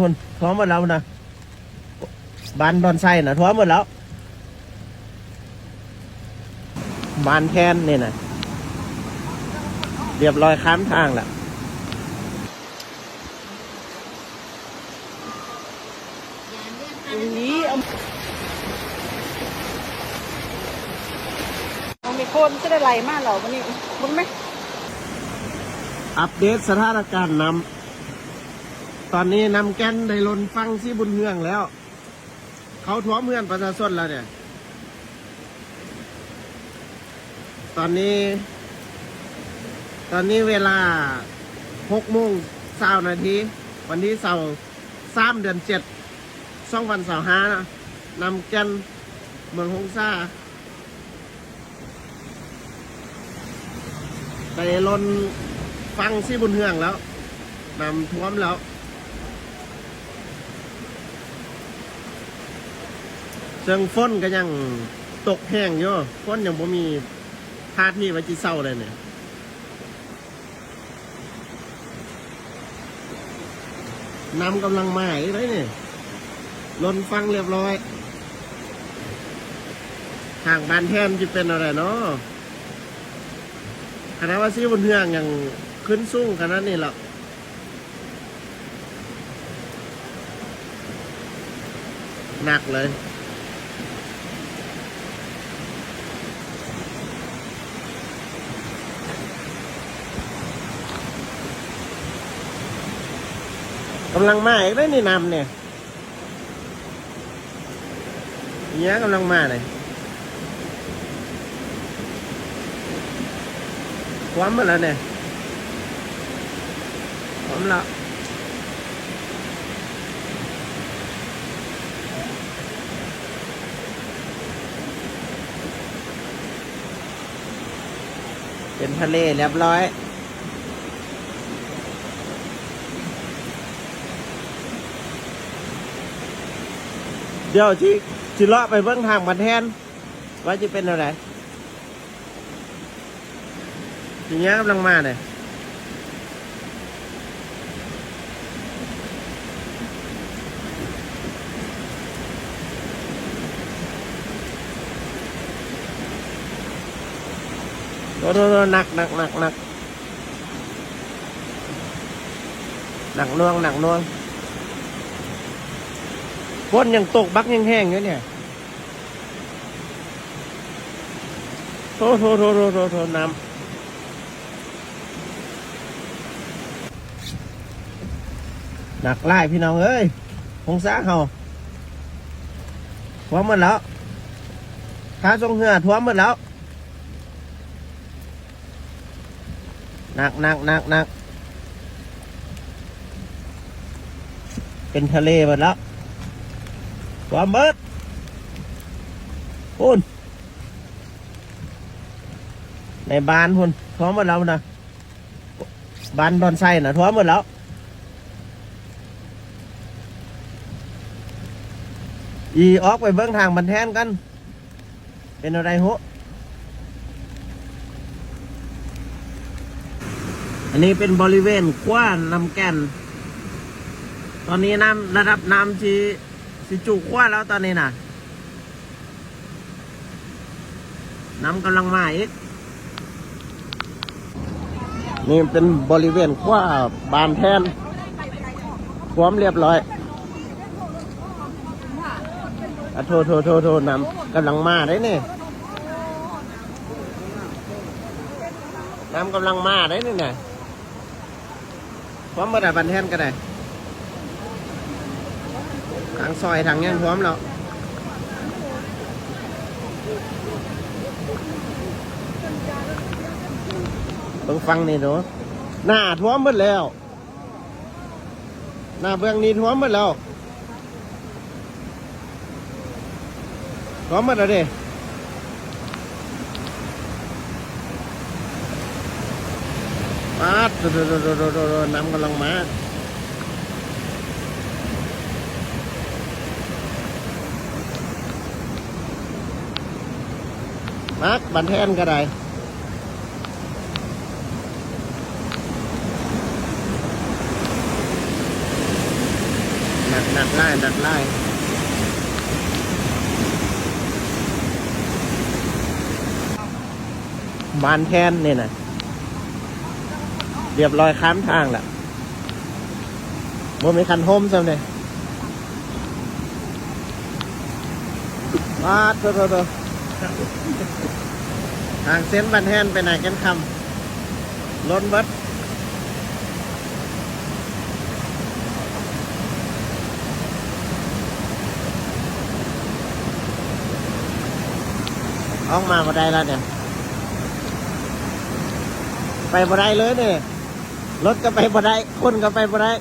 คนท้วมหมดแล้วนะบานดอนไส้นะท้วมหมดแล้ว บานแคนนี่นะเรียบร้อยค้ามทางแล้วนี้เอามีคนจะได้ไหลมากเหรอวันนี้มึงไหมอัปเดตสถานการณ์น้ำ ตอนนี้นำแกนได้ลนฟังที่บุญเฮืองแล้ว เขาท้วมเมืองประชาชนแล้วเนี่ย ตอนนี้ ตอนนี้เวลาหกโมงเช้านาทีวันที่เสาร์สามเดือนเจ็ดสองวันเสาร์ห้านะนำแกนเมืองฮงซ่าไปลนฟังที่บุญเฮืองแล้วนำท่วมแล้ว เชิงฝนก็ยังตกแห้งอยู่ฝนยังบ่มีท่าที่ว่าจิเศร้าเลยเนี่ยนำกำลังมาอีกเลยเนี่ยลนฟังเรียบร้อยทางบานแทนจะเป็นอะไรเนาะคณะว่าซีบนเทืองยังขึ้นสูงขนาดนี้หรอกหนักเลยำลังมาอีกเลยนี่นำเนี่ยเนี้ยกำลังมาเลยความมาแล้วเนี่ยความละเป็นทะเลเรียบร้อย เดี๋ยวที่ที่เลาะไปเบื้องทางบันแทนว่าจะเป็นอะไรทีเนี้ยกำลังมาเลยโดนโดนหนักหนักหนักหนักหนักน่วงหนักน่วง ฝนยังตกบักยังแห้งอยู่เนี่ยโถโถโถโถโถโถน้ำหนักไล่พี่น้องเอ้ยพงซาเขาท่วมหมดแล้วท้าทรงเหือท่วมหมดแล้ว หนักหนักหนักหนักเป็นทะเลหมดแล้ว ความเบิดพุ่นในบ้านพุ่นท้วมหมดแล้วนะบ้านดอนไส้นะท้วมหมดแล้วอีออกไปเบื้องทางบันแทนกัน เป็นอะไรฮะอันนี้เป็นบริเวณกว้านลำแก่น ตอนนี้น้ำระดับน้ำที่ สิจุกว่าแล้วตอนนี้น่ะ น้ำกำลังมาอีก นี่เป็นบริเวณขว้าบานแทนพร้อมเรียบร้อยอะโทโทโทโทน้ำกำลังมาได้เนี่ยน้ำกำลังมาได้เนี่น่ะพร้อมมาแต่บานแทนก็ได้ทางซอยทางยังพร้อมแล้วเบิ่งฟังนี่เนาะหน้าท่วมหมดแล้ว หน้าเบื้องนี้ท่วมหมดแล้วท่วมหมดแล้วเด้ปาดโดโดโดโดโดโดโดน้ำกำลังมา มักบันแทนก็ได้นักหนักไล่หนักไล่บานแทนเนี่ยนะเรียบร้อยข้ามทางละมันมีคันโฮมซะเนี่ยว้าดตัวตัวตัว ทางเส้นบันแทนไปไหนกันคำล้นบัดออกมาบ่ได้แล้วเนี่ย ไปบ่ได้เลยเนี่ยรถก็ไปบ่ได้คนก็ไปบ่ได้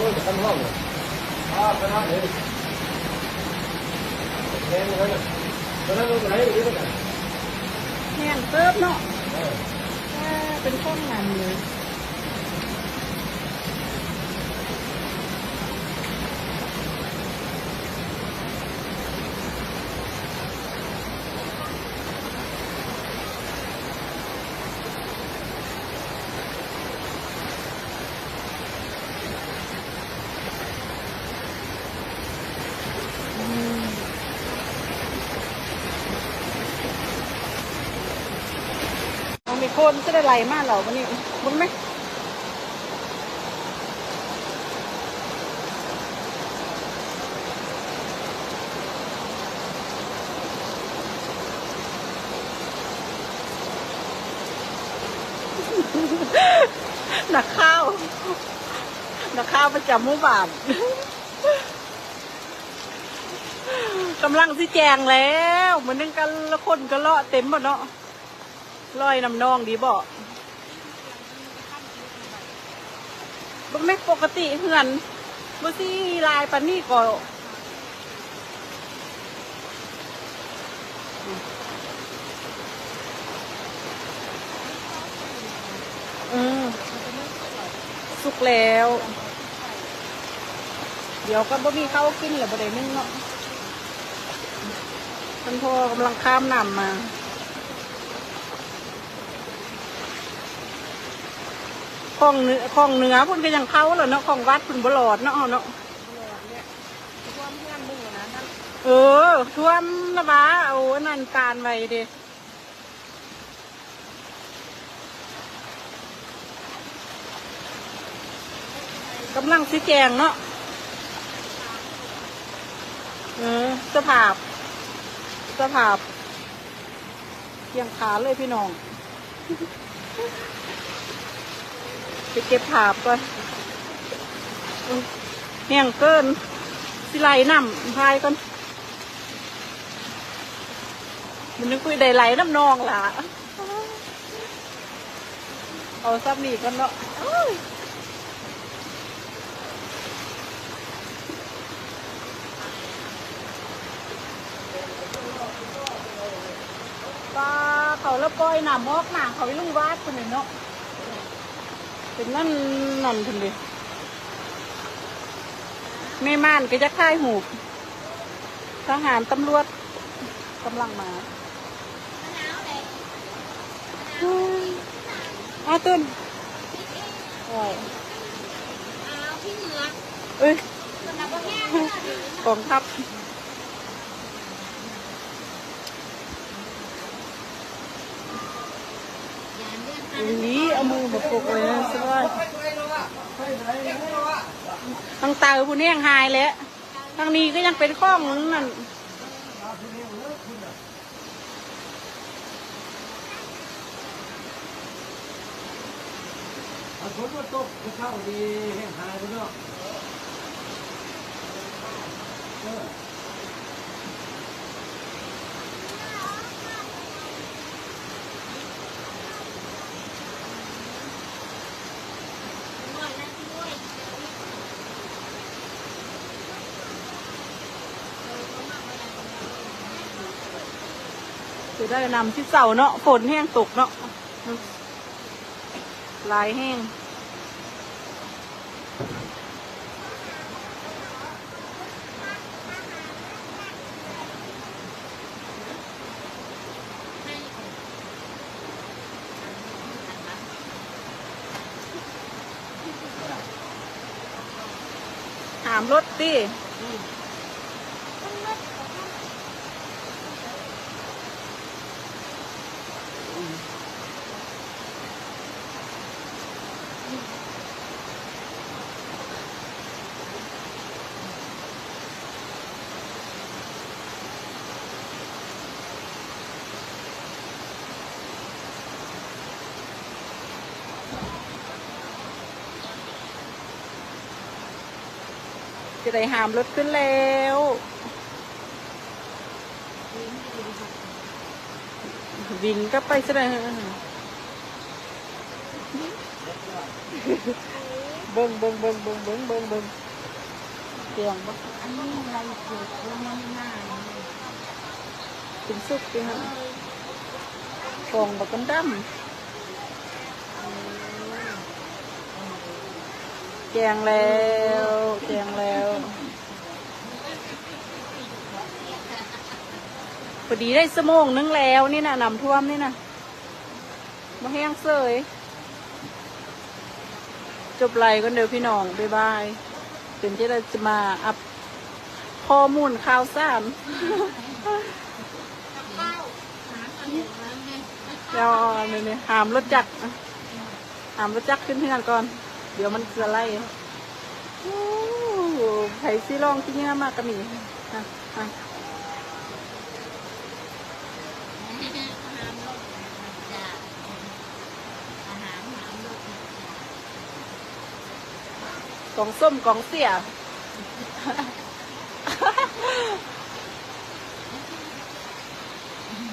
เขาเขาจะทำห้องอ่าไปทำเลยแทนเลยนะตอนนั้นเราไหนหรือเปล่า แห้งเติบเนาะเออเป็นข้องงานเลย คนจะได้ไหลมากเหรอวันนี้บุญไหมหนักข้าวหนักข้าวประจำหมู่บ้านกำลังสิแจงแล้วเหมือนนึงกันละคนก็เลาะเต็มหมดเนาะ ลอยน้ำนองดีบ่บ่แม่ปกติเหือนบ่สิลายปานนี้ก็อืมสุกแล้ว เดี๋ยวก็บ่มีข้าวกินแล้วบ่ได้นึ่งเนาะท่านพ่อกำลังข้ามน้ำมา ของเนื้อของเนื้อพุ่นก็ยังเข้าแล้วเนาะของวัดพุ่นบลอดเนาะเนาะเออท่วมนะบ้าเอาอันนั่นการไว้เดิกำลังสิแจงเนาะเออสภาพ สภาพเพียงขาเลยพี่น้อง ไปเก็บผาบก่อนอุ๊ยแห้งเกิน สิไหลน้ำพายก่อน มันนึกคุยได้ไหลน้ำนองล่ะ เอาซับนี่กันเนาะโอ้ยปลาเขาแล้วปล่อยหนามอกหนาเขาไปลุงวาดคนเลยเนาะ เป็นนั่นนั่นคนเดียวแม่ม่านก็จะค่ายหูบทหารตำรวจกำลังมาอืมอ้าวตื่นโอ้ยเอาพี่เหนือเอ้ยสำหรับว่าแห้งเลยกองทัพยานเลื่อนอย่างนี้เอามือมาปลุกเลยนะ สบายทางตาผู้นี้ยังหายแล้วทางนี้ก็ยังเป็นข้องนั่นฝนก็ตกเข้าดีแห้งหายไปเนาะ ได้นำที่เสาเนาะฝนแห้งตกเนาะลายแห้งถามรถดิ ได้หามรถขึ้นแล้ววินก็ไปซะเลยเบิ้งเบิ้งเบิ้งเบิ้งเบิ้งเบิ้งเบิ้งเตียงบ่อันนี้อะไรเกิดลงมาหน้าเป็นสุกดีฮะฟองบักกันดำแจงแล้วแจงแล้ว พอดีได้สมองนึงแล้วนี่นะน้ำท่วมนี่นะมาแห้งเสยจบไลกันเดี๋ยวพี่น้องบ๊ายบายถึงที่เราจะมาอัพข้อมูลข่าวสารข้าวหาตอนนี้แล้วเนี่ยเดี๋ยวนี่นี่หามรถจักรหามรถจักรขึ้นที่นั่นก่อน เดี๋ยวมันจะไล่โอ้โหไผ่ซีรองที่นี่มากกันนี่อะอะ อาหารโลกจ้ะอาหารหามโลกจ้ะ กล่องส้มกล่องเสีย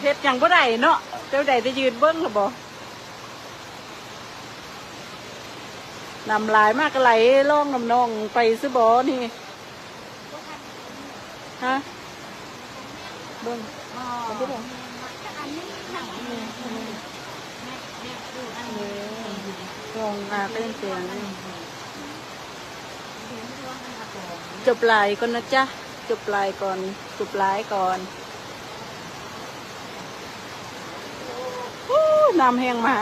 เฮ็ดยังบ่ได้เนาะเจ้าใดจะยืนเบิ้งหรือบ่นำลายมากก็ไหลล่องนำนองไปซื้อบ่นี่ฮะเบิ้งอ๋อเอาที่ไหนอันนี้หนังแม่แม่ดูอันนี้ลองมาเป็นเสียง เห็นร่วงกันมาก่อน จบลายก่อนนะจ๊ะ จบลายก่อน จบลายก่อนโอ้น้ำแห้งมา